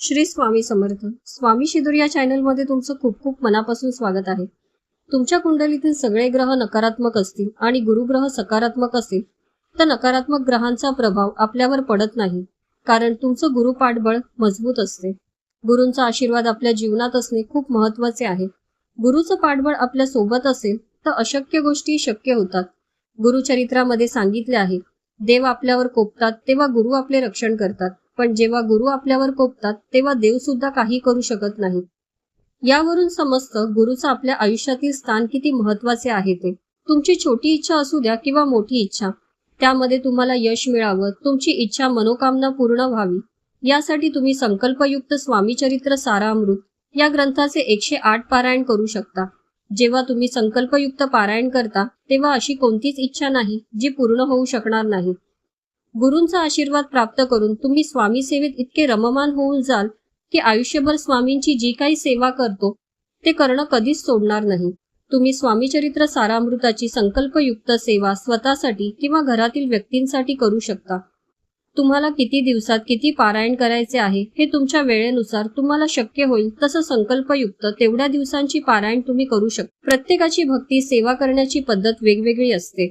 श्री स्वामी समर्थ. स्वामी शिदूर या चॅनलमध्ये तुमचं खूप खूप मनापासून स्वागत आहे. तुमच्या कुंडलीतील सगळे ग्रह नकारात्मक असतील आणि गुरुग्रह सकारात्मक असतील तर नकारात्मक ग्रहांचा प्रभाव आपल्यावर पडत नाही कारण तुमचं गुरु पाठबळ मजबूत असते. गुरूंचा आशीर्वाद आपल्या जीवनात असणे खूप महत्त्वाचे आहे. गुरुचं पाठबळ आपल्यासोबत असेल तर अशक्य गोष्टी शक्य होतात. गुरुचरित्रामध्ये सांगितले आहे देव आपल्यावर कोपतात तेव्हा गुरु आपले रक्षण करतात. पण जेव्हा गुरु आपल्यावर कोपतात तेव्हा देव सुद्धा काही करू शकत नाही. यावरून समजतं गुरुचं आपल्या आयुष्यातील स्थान किती महत्त्वाचे आहे ते. तुमची छोटी इच्छा असू द्या किंवा मोठी इच्छा त्यामध्ये तुम्हाला यश मिळावं तुमची इच्छा मनोकामना पूर्ण व्हावी. यासाठी तुम्ही संकल्पयुक्त स्वामी चरित्र सारामृत या ग्रंथाचे एकशे आठ पारायण करू शकता. जेव्हा तुम्ही संकल्पयुक्त पारायण करता तेव्हा अशी कोणतीच इच्छा नाही जी पूर्ण होऊ शकणार नाही. गुरूंचा आशीर्वाद प्राप्त करून तुम्ही स्वामी सेवेत इतके रममान होऊन जाल की आयुष्यभर स्वामींची जी काही सेवा करतो ते करणं कधीच सोडणार नाही. तुम्ही स्वामी चरित्र सारामृताची संकल्पयुक्त सेवा स्वतःसाठी किंवा घरातील व्यक्तींसाठी करू शकता. तुम्हाला किती दिवसात किती पारायण करायचे आहे हे तुमच्या वेळेनुसार तुम्हाला शक्य होईल तसं संकल्पयुक्त तेवढ्या दिवसांची पारायण तुम्ही करू शकता प्रत्येकाची भक्ती सेवा करण्याची पद्धत वेगवेगळी असते.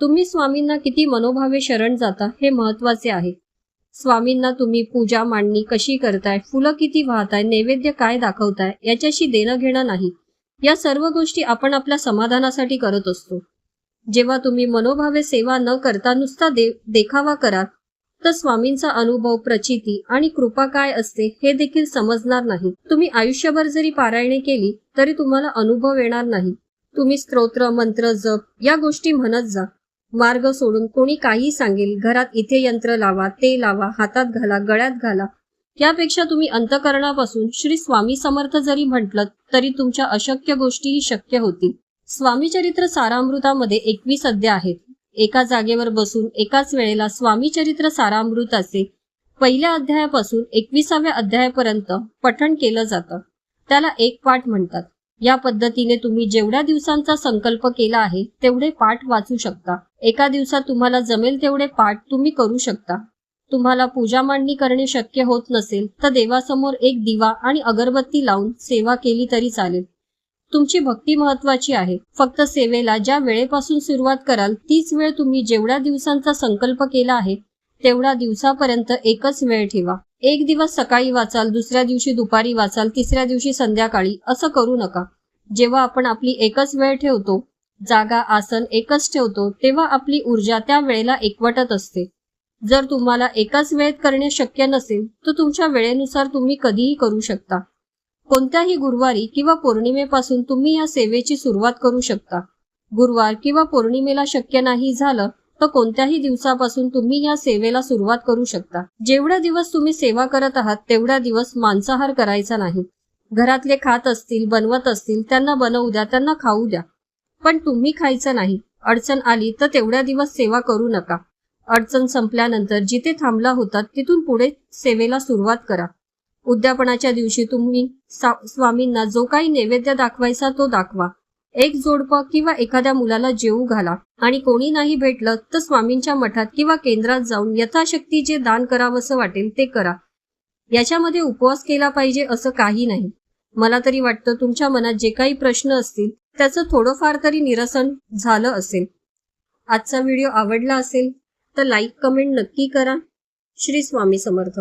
तुम्ही स्वामींना किती मनोभावे शरण जाता हे महत्त्वाचे आहे. स्वामींना तुम्ही पूजा मांडणी कशी करताय फुलं किती वाहताय नैवेद्य काय दाखवताय याच्याशी देणं घेणं नाही. या सर्व गोष्टी आपण आपल्या समाधानासाठी करत असतो. जेव्हा तुम्ही मनोभावे सेवा न करता नुसता दे देखावा कराल तर स्वामींचा अनुभव प्रचिती आणि कृपा काय असते हे देखील समजणार नाही. तुम्ही आयुष्यभर जरी पारायणे केली तरी तुम्हाला अनुभव येणार नाही. तुम्ही स्तोत्र मंत्र जप या गोष्टी म्हणत जा. मार्ग सोडून कोणी काही सांगेल घरात इथे यंत्र लावा ते लावा हातात घाला गळ्यात घाला. यापेक्षा तुम्ही अंतकरणापासून श्री स्वामी समर्थ जरी म्हटलं तरी तुमच्या अशक्य गोष्टीही शक्य होतील. स्वामी चरित्र सारामृतामध्ये एकवीस अध्याय आहेत. एका जागेवर बसून एकाच वेळेला स्वामी चरित्र सारामृताचे पहिल्या अध्यायापासून एकविसाव्या अध्यायापर्यंत पठण केलं जातं. त्याला एक पाठ म्हणतात. या पद्धतीने तुम्ही जेवढ्या दिवसांचा संकल्प केला आहे तेवढे पाठ वाचू शकता. एका दिवसात तुम्हाला जमेल तेवढे पाठ तुम्ही करू शकता. तुम्हाला पूजा मांडणी करणे शक्य होत नसेल तर देवासमोर एक दिवा आणि अगरबत्ती लावून सेवा केली तरी चालेल. तुमची भक्ती महत्वाची आहे. फक्त सेवेला ज्या वेळेपासून सुरुवात कराल तीच वेळ तुम्ही जेवढ्या दिवसांचा संकल्प केला आहे तेवढ्या दिवसापर्यंत एकच वेळ ठेवा. एक दिवस सकाळी वाचाल दुसऱ्या दिवशी दुपारी वाचाल तिसऱ्या दिवशी संध्याकाळी असं करू नका. जेव्हा आपण आपली एकच वेळ ठेवतो जागा आसन एकच ठेवतो तेव्हा आपली ऊर्जा त्या वेळेला एकवटत असते. जर तुम्हाला एकाच वेळेत करणे शक्य नसेल तर तुमच्या वेळेनुसार तुम्ही कधीही करू शकता. कोणत्याही गुरुवारी किंवा पौर्णिमेपासून तुम्ही या सेवेची सुरुवात करू शकता. गुरुवार किंवा पौर्णिमेला शक्य नाही झालं तर कोणत्याही दिवसापासून तुम्ही या सेवेला सुरुवात करू शकता. जेवढ्या दिवस तुम्ही सेवा करत आहात तेवढ्या दिवस मांसाहार करायचा नाही. घरातले खात असतील बनवत असतील त्यांना बनवू द्या त्यांना खाऊ द्या. पण तुम्ही खायचं नाही. अडचण आली तर तेवढ्या दिवस सेवा करू नका. अडचण संपल्यानंतर जिथे थांबला होतात तिथून पुढे सेवेला सुरुवात करा. उद्यापनाच्या दिवशी तुम्ही स्वामींना जो काही नैवेद्य दाखवायचा तो दाखवा. एक जोडपं किंवा एखाद्या मुलाला जेवू घाला. आणि कोणी नाही भेटलं तर स्वामींच्या मठात किंवा केंद्रात जाऊन यथाशक्ती जे दान करावंसं वाटेल ते करा. याच्यामध्ये उपवास केला पाहिजे असं काही नाही. मला तरी वाटतं तुमच्या मनात जे काही प्रश्न असतील त्याचं थोडंफार तरी निरसन झालं असेल. आजचा व्हिडिओ आवडला असेल तर लाईक कमेंट नक्की करा. श्री स्वामी समर्थ.